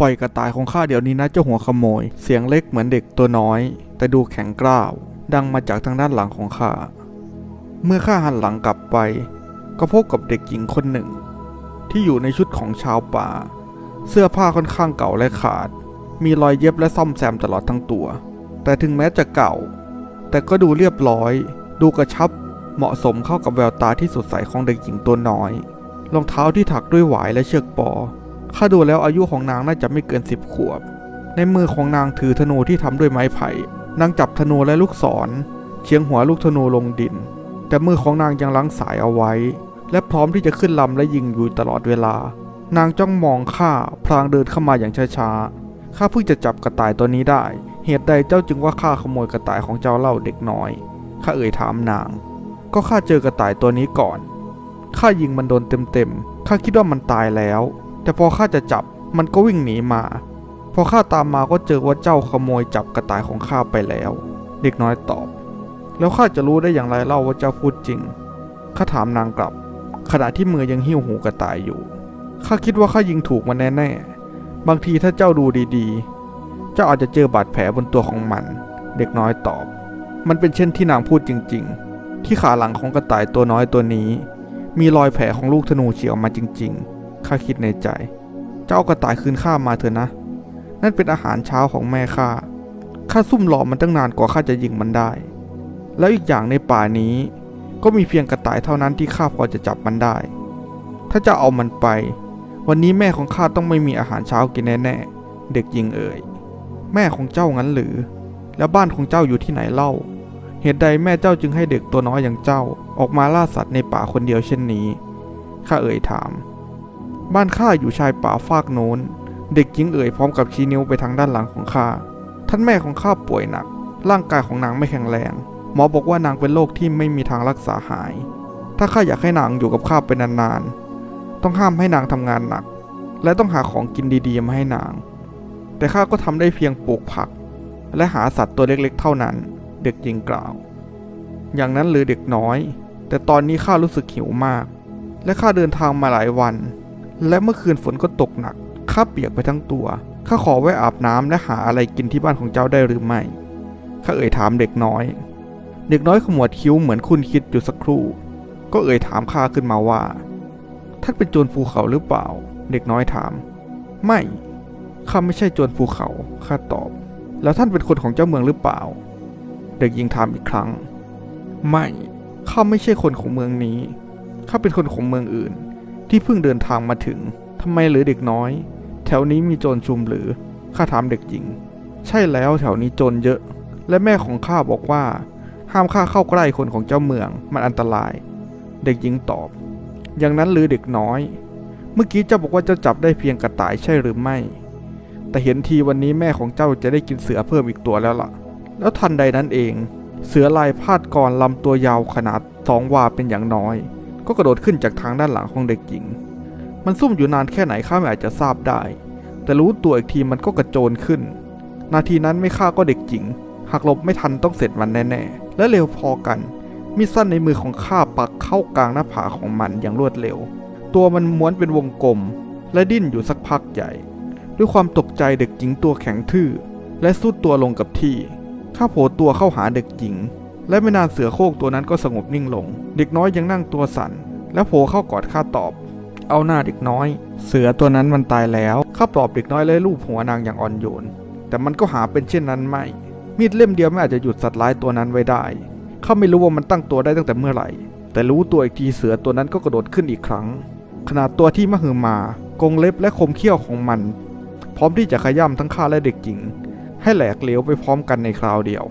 ปล่อยกระต่ายของข้าเดี๋ยวนี้นะเจ้าหัวขโมย เสียงเล็กเหมือนเด็กตัวน้อย แต่ดูแข็งกร้าว ดังมาจากทางด้านหลังของข้า เมื่อข้าหันหลังกลับไป ก็พบกับเด็กหญิงคนหนึ่ง ที่อยู่ในชุดของชาวป่า เสื้อผ้าค่อนข้างเก่าและขาด มีรอยเย็บและซ่อมแซมตลอดทั้งตัว แต่ถึงแม้จะเก่า แต่ก็ดูเรียบร้อย ดูกระชับ เหมาะสมเข้ากับแววตาที่สดใสของเด็กหญิงตัวน้อย รองเท้าที่ถักด้วยหวายและเชือกปอ ข้าดูแล้วอายุของนางน่าจะไม่เกินสิบขวบ ในมือของนางถือธนูที่ทำด้วยไม้ไผ่ นางจับธนูและลูกศรเชียงหัวลูกธนูลงดิน แต่มือของนางยังลังสายเอาไว้ และพร้อมที่จะขึ้นลำและยิงอยู่ตลอดเวลา นางจ้องมองข้าพลางเดินเข้ามาอย่างช้าๆ ข้าเพิ่งจะจับกระต่ายตัวนี้ได้ เหตุใดเจ้าจึงว่าข้าขโมยกระต่ายของเจ้าเล่าเด็กน้อย ข้าเอ่ยถามนาง ก็ข้าเจอกระต่ายตัวนี้ก่อน ข้ายิงมันโดนเต็มๆ ข้าคิดว่ามันตายแล้ว แต่พอข้าจะจับมันก็วิ่งหนีมา พอข้าตามมาก็เจอว่าเจ้าขโมยจับกระต่ายของข้าไปแล้ว เด็กน้อยตอบ แล้วข้าจะรู้ได้อย่างไรเล่าว่าเจ้าพูดจริงข้าถามนางกลับ ขณะที่มือยังหิ้วหูกระต่ายอยู่ข้าคิดว่าข้ายิงถูกมันแน่ๆบางทีถ้าเจ้าดูดีๆ เจ้าอาจจะเจอบาดแผลบนตัวของมัน เด็กน้อยตอบ มันเป็นเช่นที่นางพูดจริง ๆ ที่ขาหลังของกระต่ายตัวน้อยตัวนี้ มีรอยแผลของลูกธนูเฉียวมาจริง ๆ ข้าคิดในใจ เจ้าเอากระต่ายคืนข้ามาเถอะนะ นั่นเป็นอาหารเช้าของแม่ข้า ข้าซุ่มรอมันตั้งนานกว่าข้าจะยิงมันได้ แล้วอีกอย่างในป่านี้ ก็มีเพียงกระต่ายเท่านั้นที่ข้าพอจะจับมันได้ ถ้าจะเอามันไป วันนี้แม่ของข้าต้องไม่มีอาหารเช้ากินแน่ๆ เด็กหญิงเอ่ย แม่ของเจ้างั้นหรือ แล้วบ้านของเจ้าอยู่ที่ไหนเล่า เหตุใดแม่เจ้าจึงให้เด็กตัวน้อยอย่างเจ้า ออกมาล่าสัตว์ในป่าคนเดียวเช่นนี้ข้าเอ่ยถาม บ้านข้าอยู่ชายป่าฟากโน้น เด็กหญิงเอ่ยพร้อมกับชี้นิ้วไปทางด้านหลังของข้า ท่านแม่ของข้าป่วยหนัก ร่างกายของนางไม่แข็งแรง หมอบอกว่านางเป็นโรคที่ไม่มีทางรักษาหาย ถ้าข้าอยากให้นางอยู่กับข้าเป็นนานๆ ต้องห้ามให้นางทำงานหนัก และต้องหาของกินดีๆมาให้นาง แต่ข้าก็ทำได้เพียงปลูกผัก และหาสัตว์ตัวเล็กๆ เท่านั้น เด็กหญิงกล่าว อย่างนั้นหรือเด็กน้อย แต่ตอนนี้ข้ารู้สึกหิวมาก และข้าเดินทางมาหลายวัน และเมื่อคืนฝนก็ตกหนัก ข้าเปียกไปทั้งตัว ข้าขอไว้อาบน้ำและหาอะไรกินที่บ้านของเจ้าได้หรือไม่ ข้าเอ่ยถามเด็กน้อย เด็กน้อยขมวดคิ้วเหมือนคุณคิดอยู่สักครู่ ก็เอ่ยถามข้าขึ้นมาว่า ท่านเป็นโจรภูเขาหรือเปล่า เด็กน้อยถาม ไม่ ข้าไม่ใช่โจรภูเขา ข้าตอบ แล้วท่านเป็นคนของเจ้าเมืองหรือเปล่า เด็กหญิงถามอีกครั้ง ไม่ ข้าไม่ใช่คนของเมืองนี้ ข้าเป็นคนของเมืองอื่น ที่เพิ่งเดินทางมาถึงทำไมหรือเด็กน้อย แถวนี้มีโจรชุมหรือข้าถามเด็กหญิง ใช่แล้วแถวนี้โจรเยอะ และแม่ของข้าบอกว่า ห้ามข้าเข้าใกล้คนของเจ้าเมือง มันอันตราย เด็กหญิงตอบ อย่างนั้นหรือเด็กน้อย เมื่อกี้เจ้าบอกว่าเจ้าจับได้เพียงกระต่ายใช่หรือไม่ แต่เห็นทีวันนี้แม่ของเจ้าจะได้กินเสือเพิ่มอีกตัวแล้วล่ะ แล้วทันใดนั้นเอง เสือลายพาดกรลำตัวยาวขนาดสองวาเป็นอย่างน้อย ก็กระโดดขึ้นจากทางด้านหลังของเด็กหญิง มันซุ่มอยู่นานแค่ไหนข้าไม่อาจจะทราบได้ แต่รู้ตัวอีกทีมันก็กระโจนขึ้น นาทีนั้นไม่ฆ่าก็เด็กหญิง หากหลบไม่ทันต้องเสร็จมันแน่ๆ และเร็วพอกัน มีสั้นในมือของข้าปักเข้ากลางหน้าผาของมันอย่างรวดเร็ว ตัวมันม้วนเป็นวงกลม และดิ้นอยู่สักพักใหญ่ ด้วยความตกใจเด็กหญิงตัวแข็งทื่อ และสุดตัวลงกับที่ ข้าโผล่ตัวเข้าหาเด็กหญิง และไม่นานเสือโคร่งตัวนั้นก็สงบนิ่งลง เด็กน้อยยังนั่งตัวสั่น และโผล่เข้ากอดข้าตอบ เอาหน้าเด็กน้อย เสือตัวนั้นมันตายแล้วข้าปลอบเด็กน้อยเลยลูบหัวนางอย่างอ่อนโยน แต่มันก็หาเป็นเช่นนั้นไม่ มีดเล่มเดียวไม่อาจจะหยุดสัตว์ร้ายตัวนั้นไว้ได้ข้าไม่รู้ว่ามันตั้งตัวได้ตั้งแต่เมื่อไหร่ แต่รู้ตัวอีกทีเสือตัวนั้นก็กระโดดขึ้นอีกครั้ง ขนาดตัวที่มหึมากงเล็บและคมเขี้ยวของมัน พร้อมที่จะขย้ำทั้งข้าและเด็กหญิง ให้แหลกเหลวไปพร้อมกันในคราวเดียว